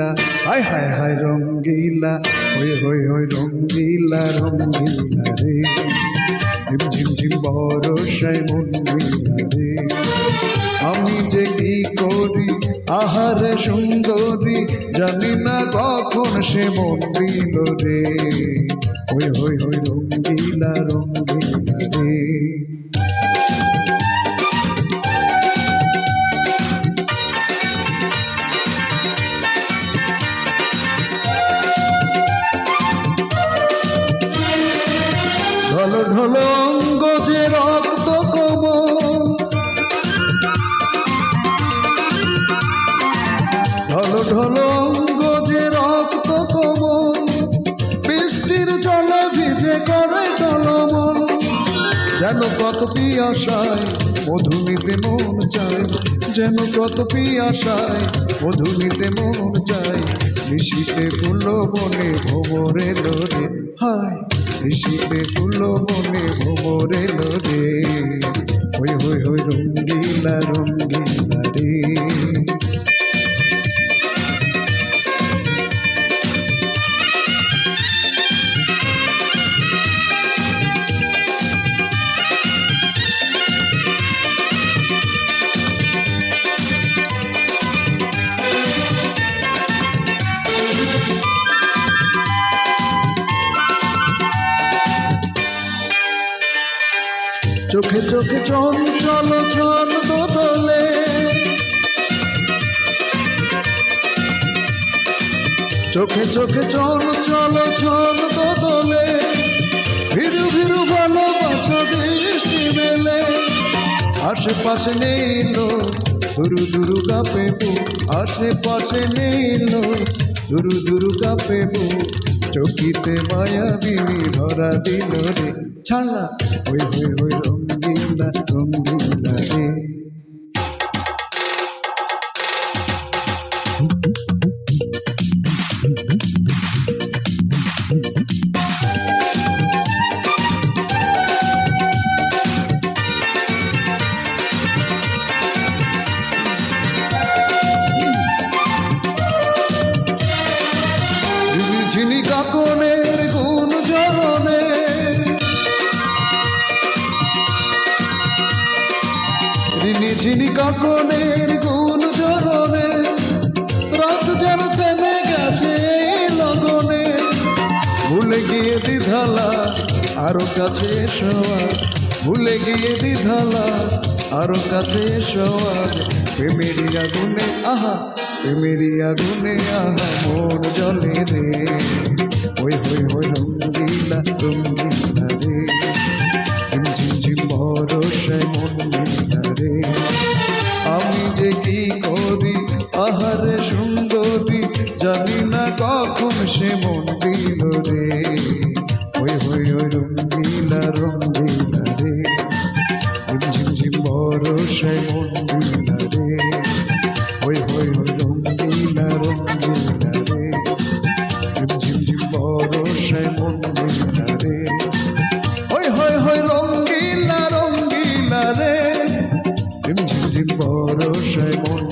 হায় হায় হায় রঙ্গিলা, হই হই হই রঙ্গিলা রঙ্গিলা রে। ঝিম ঝিম ঝিম বরসায় মন্দিলা রে। আমি যে কি করি, আহারে সুন্দরী, জানি না কখন সে দিল রে। হই হই হই রঙ্গিলা রঙ্গিলা রে। ঢল অঙ্গ যে রক্ত কমল। ঢল ঢল যেন কত পিয়াসায় মধু নিতে মন চায়, যেন কত পিয়াসায় মধু নিতে মন চায়। ঋষিতে ফুল বনে ভোমরে লোরে হায়, ঋষিতে ফুল বনে ভোমরে লোরে হই হই হই রঙ্গিলা রঙ্গিলা চোখে চোখে চঞ্চল ছল দোদলে চোখে চোখে চঞ্চল ছল দোদলে ভিরু ভিরু ভালোবাসা দৃষ্টি মেলে। আশেপাশে নেইল দুরু দুরু কাপে আশেপাশে নেইল দুরু দুরু কাপে চকিতে মায়াবিনী ধরা দিল রে। ছাড়া হই হই হই রঙ্গিলা রঙ্গিলা রে। ঝিনি কাকনের ঝিনি কাকনের গুণ জরনে রাত যেন থেমে গেছে লগনে ভুলে গিয়ে দিধালা আরও কাছে এসো আর। ভুলে গিয়ে দিধালা আরও কাছে এসো আর। প্রেমেরই আগুনে, আহা, প্রেমেরই আগুনে, আহা, মন জলে আমি যে কি করি, আহারে সুন্দরী, জানি না কখন সে মন দিল রে। ওই হই ওই রঙ্গিলা রঙ্গিলা রে। ঝিমঝিম বড় সে মন ভরসায় মন